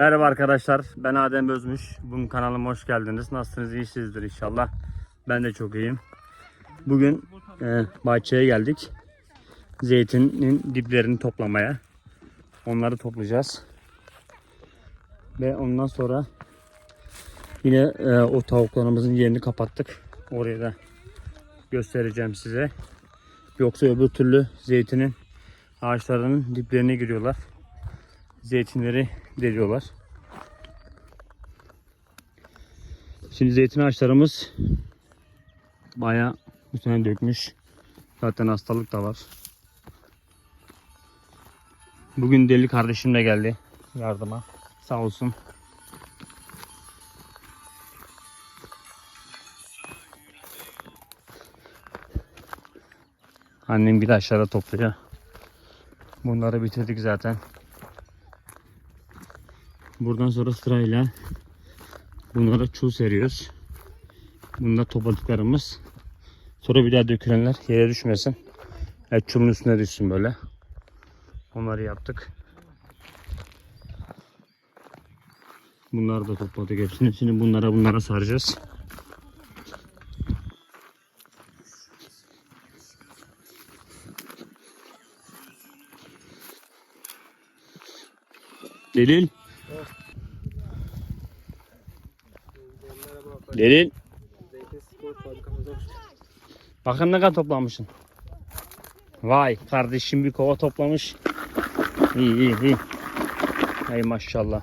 Merhaba arkadaşlar. Ben Adem Özmüş. Bugün kanalıma hoş geldiniz. Nasılsınız? İyisinizdir inşallah. Ben de çok iyiyim. Bugün e, bahçeye geldik. Zeytinin diplerini toplamaya. Onları toplayacağız. Ve ondan sonra yine e, o tavuklarımızın yerini kapattık. Oraya da göstereceğim size. Yoksa öbür türlü zeytinin ağaçlarının diplerine giriyorlar. Zeytinleri deliyorlar. Şimdi zeytin ağaçlarımız bayağı bu dökmüş. Zaten hastalık da var. Bugün deli kardeşim de geldi yardıma. Sağ olsun. Annem bir aşağıda topluyor. Bunları bitirdik zaten. Buradan sonra sırayla bunlara çul seriyoruz. Bunlar topladıklarımız. Sonra bir daha dökülenler yere düşmesin. Evet, çulun üstüne düşsün böyle. Onları yaptık. Bunları da topladık hepsini. Şimdi bunlara bunlara saracağız. Delil. Delil. Bakın ne kadar toplamışsın. Vay kardeşim bir kova toplamış. İyi iyi iyi. Ey maşallah.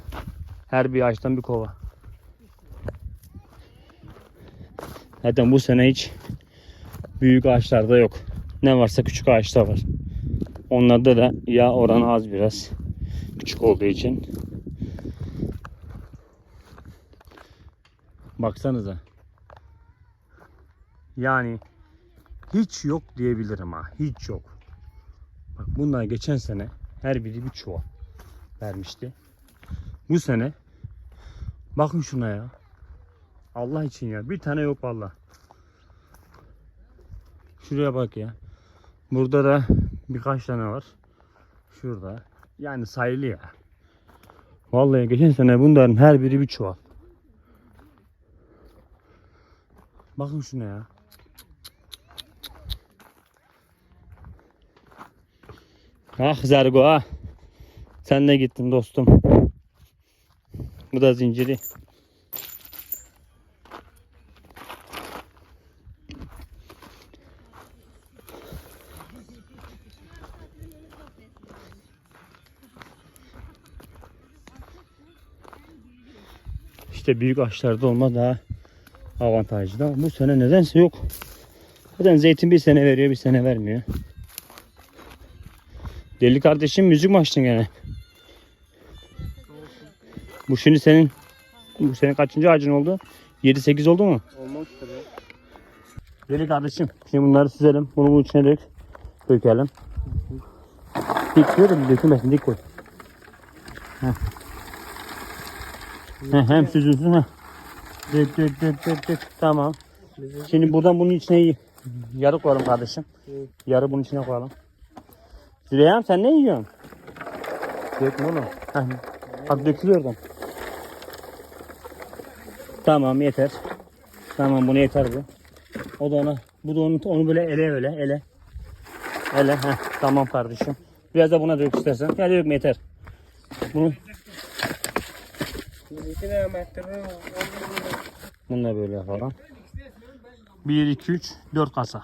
Her bir ağaçtan bir kova. Zaten bu sene hiç büyük ağaçlarda yok. Ne varsa küçük ağaçta var. Onlarda da yağ oranı az biraz. Küçük olduğu için. Baksanıza. Yani hiç yok diyebilirim ha. Hiç yok. Bak bunlar geçen sene her biri bir çuval vermişti. Bu sene bakın şuna ya. Allah için ya. Bir tane yok valla. Şuraya bak ya. Burada da birkaç tane var. Şurada. Yani sayılı ya. Vallahi geçen sene bunların her biri bir çuval. Bakın şuna ya. Ah Zergo ah. Sen de gittin dostum. Bu da zinciri. İşte büyük ağaçlarda olma daha avantajlı. Ama bu sene nedense yok. Zaten zeytin bir sene veriyor bir sene vermiyor. Deli kardeşim müzik mi açtın gene? Bu şimdi senin bu senin kaçıncı ağacın oldu? 7-8 oldu mu? ya. Deli kardeşim şimdi bunları süzelim. Bunu bunun içine dök. Dökelim. Dik diyorum dökülmesin dik koy. Heh. Heh, hem süzülsün ha. Dök dök dök dök dök. Tamam. Şimdi buradan bunun içine yarı koyalım kardeşim. Yarı bunun içine koyalım. Züleyha'm sen ne yiyorsun? Dökme oğlum. Heh, Bak dökülüyor oradan. Tamam yeter. Tamam bunu yeter bu. O da ona. Bu da onu, onu böyle ele öyle ele. Ele. Heh, tamam kardeşim. Biraz da buna dök istersen. Ya dökme yeter. Bunu bunu da böyle yapalım. 1 2 3 4 kasa.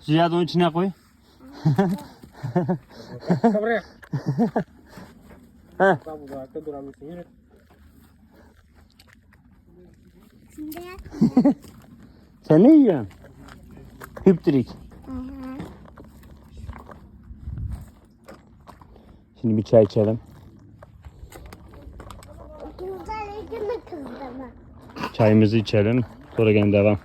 Ziyad onun içine koy. Buraya. Heh. Sen ne yiyorsun? Hüptürik. Şimdi bir çay içelim. Mi kızdı mı? Çayımızı içelim. Sonra gene devam.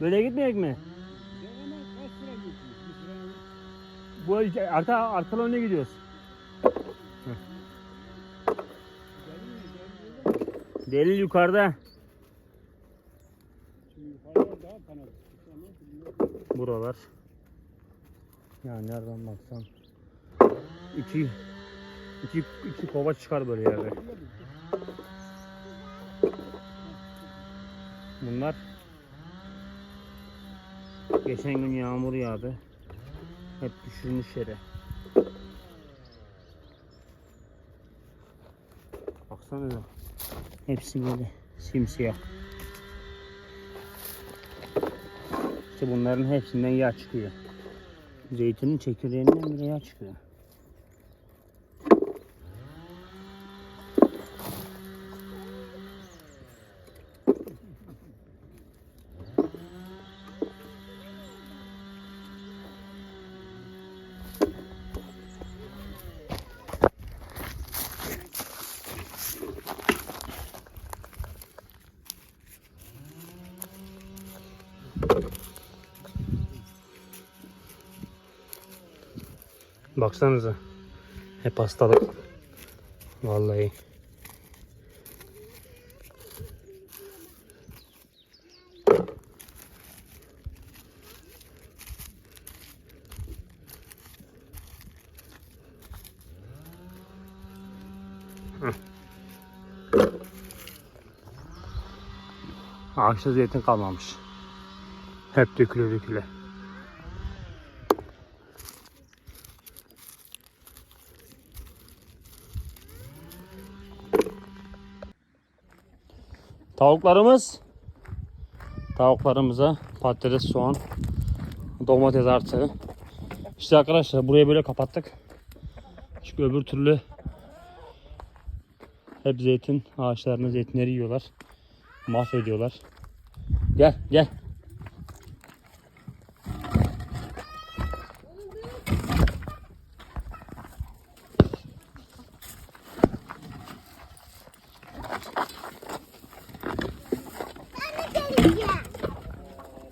Böyle gitmeyecek mi? Bu arka arkadan öne gidiyoruz. Delil yukarıda. Buralar. Yani nereden baksan iki iki iki kova çıkar böyle yerde. Bunlar geçen gün yağmur yağdı. Hep düşürmüş yere. Baksana Hepsi böyle simsiyah. İşte bunların hepsinden yağ çıkıyor. Zeytinin çekirdeğinden bile yağ çıkıyor. Baksanıza. Hep hastalık. Vallahi. Ağaçta zeytin kalmamış. Hep döküle döküle. Tavuklarımız tavuklarımıza patates, soğan, domates artı. İşte arkadaşlar burayı böyle kapattık. Çünkü öbür türlü hep zeytin ağaçlarını zeytinleri yiyorlar. Mahvediyorlar. Gel gel.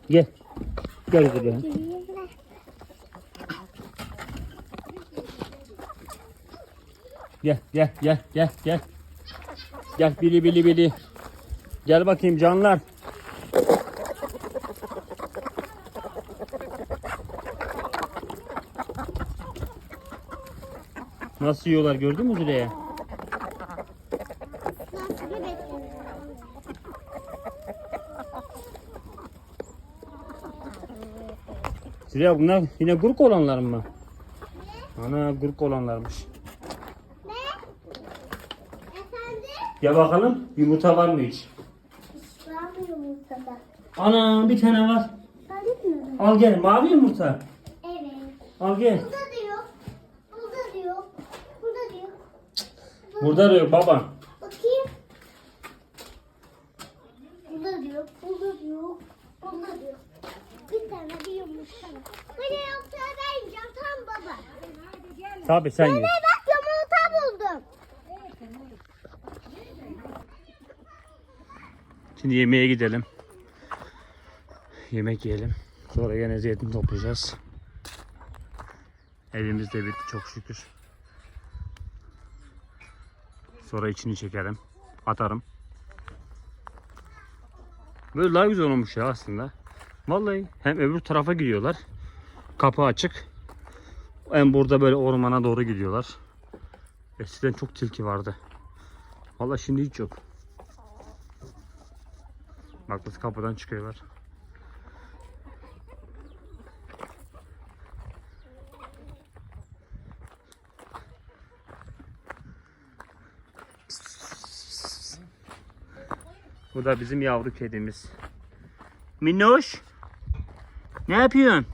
Gel. Gel buraya. Gel gel gel gel gel. Gel bili bili bili. Gel bakayım canlar. Nasıl yiyorlar gördün mü Züleyha? Nasıl bebek? Züleyha bunlar yine gurk olanlar mı? Ana gurk olanlarmış. Ne? Efendim? Gel bakalım yumurta var mı hiç? Var mı yumurtada? Ana bir tane var. Al gel mavi yumurta. Evet. Al gel. Burada da yok. Burada da yok. Burada da yok. Burada da yok baba. Bakayım. Burada da yok. Burada da yok. Burada da yok. Bir tane bir yumurta var. Böyle yoksa ben yiyeceğim. Tamam baba. Tabii sen ye. Anne bak yumurta buldum. Şimdi yemeğe gidelim. Yemek yiyelim. Sonra yine zeytin toplayacağız. Evimiz de bitti çok şükür. Sonra içini çekerim. Atarım. Böyle daha güzel olmuş ya aslında. Vallahi hem öbür tarafa gidiyorlar. Kapı açık. Hem burada böyle ormana doğru gidiyorlar. Eskiden çok tilki vardı. Vallahi şimdi hiç yok. Bak biz kapıdan çıkıyorlar. Bu da bizim yavru kedimiz. Minnoş. Ne yapıyorsun?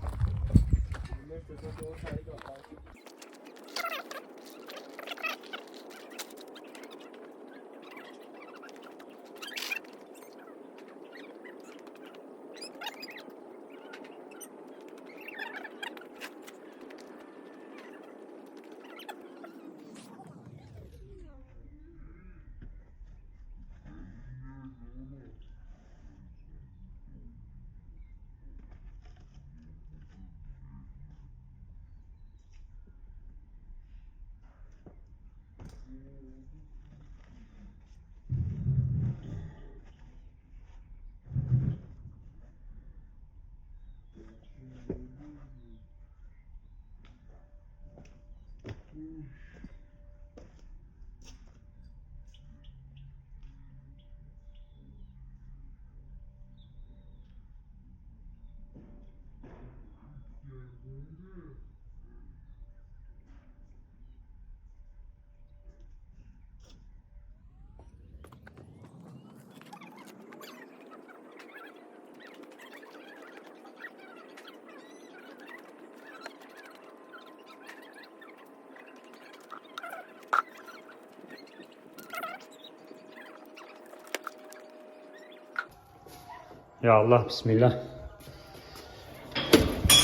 Ya Allah bismillah.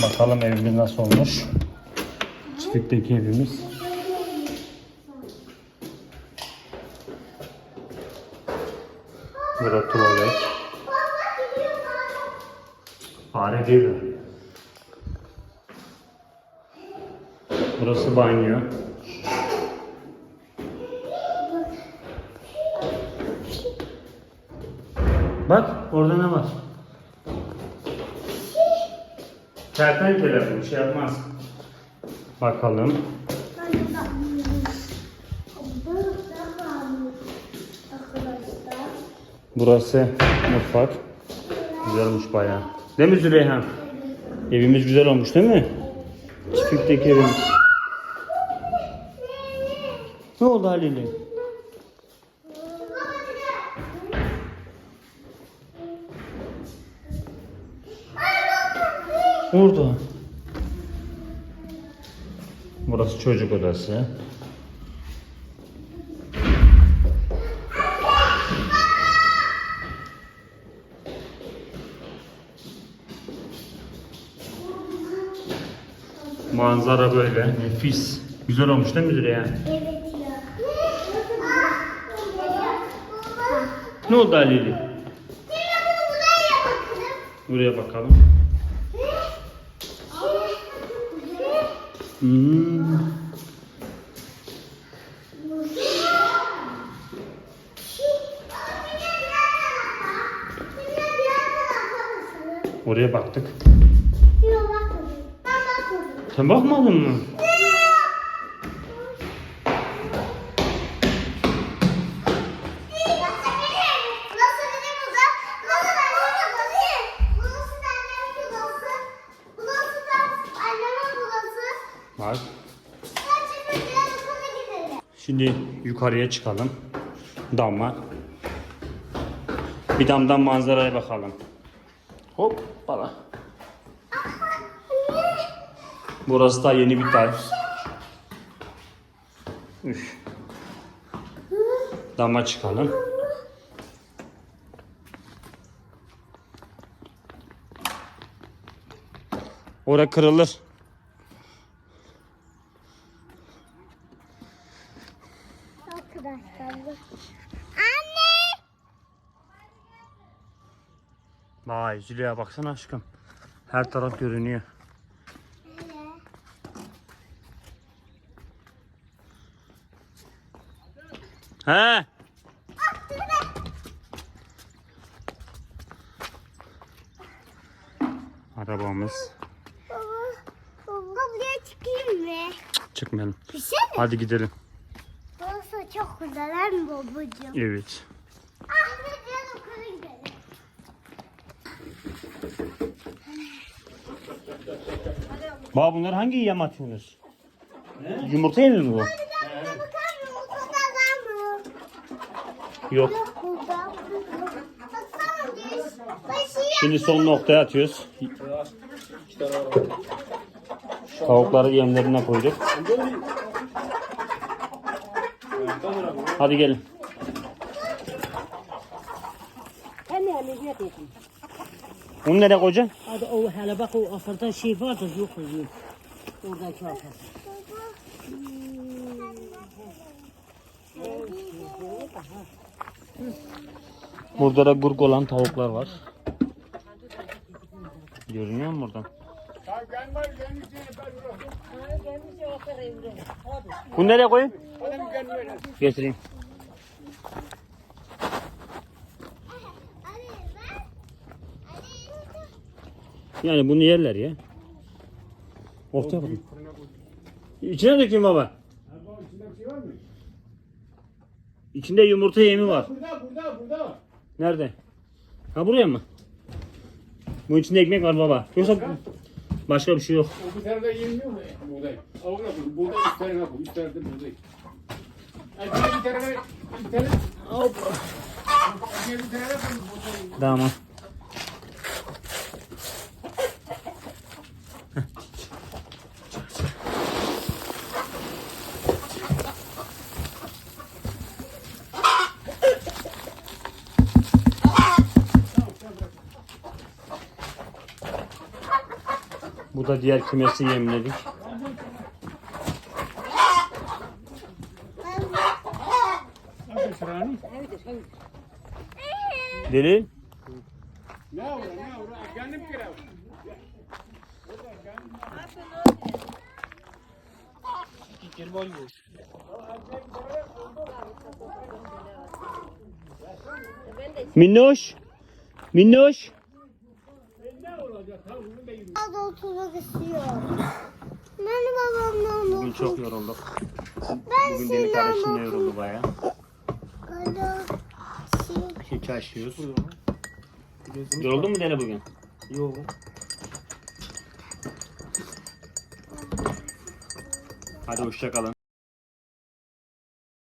Bakalım evimiz nasıl olmuş. Çiftlikteki evimiz. Burada tuvalet. Fare değil? Burası banyo. Kertenkele bu şey yapmaz. Bakalım. Burası mutfak. Güzel olmuş bayağı. Değil mi Züleyha? Evimiz güzel olmuş değil mi? Çiftlikteki evimiz. Ne oldu Halil'e? Orada. Burası çocuk odası. Manzara böyle. Nefis. Güzel olmuş değil mi Züleyha? Evet ya. Ne oldu Halil'i? Buraya bakalım. Hmm. Oraya baktık. Sen bakmadın mı? Yukarıya çıkalım. Dama. Bir damdan manzaraya bakalım. Hop bala. Burası da yeni bir tarif. Üf. Dama çıkalım. Ora kırılır. Arkadaşlar. Anne! Züleyha baksana aşkım. Her taraf görünüyor. He? Arabamız. Baba, baba buraya çıkayım mı? Çıkmayalım. Bir şey mi? Hadi gidelim. Burası çok güzel mi babacığım? Evet. Anne gel okula gidelim. Baba bunları hangi yem atıyorsunuz? Yumurta yemi mi bu? Yok. Şimdi son noktaya atıyoruz. Tavukları yemlerine koyduk. Hadi gelin. Onu nereye koyacaksın? Hadi o hele bak o afırda şey var da yok oluyor. Oradaki afır. Burada da gurk olan tavuklar var. Görünüyor mu buradan? Bunu nereye koyayım? Getireyim. Yani bunu yerler ya. Ortaya bakın. İçine dökeyim baba. İçinde yumurta yemi var. Burada, burada, burada. Nerede? Ha buraya mı? Bu içinde ekmek var baba. Yoksa başka bir şey yok. O bir tarafta yenmiyor mu buğday? Avına koy. Buğday üst tarafa koy. Üst tarafta buğday. Ay, diğer bir tarafa, bir tarafa, diğer bir koy. buğday. Tamam. Bu da diğer kümesi yemledik. Deli. Minnoş. Minnoş. Oturmak istiyorum. Ben babamla Bugün çok yorulduk. Ben Bugün deli kardeşimle seninle yoruldu baya. Keçi açıyoruz. Yoruldun mu deli bugün? Yok. Hadi hoşça kalın.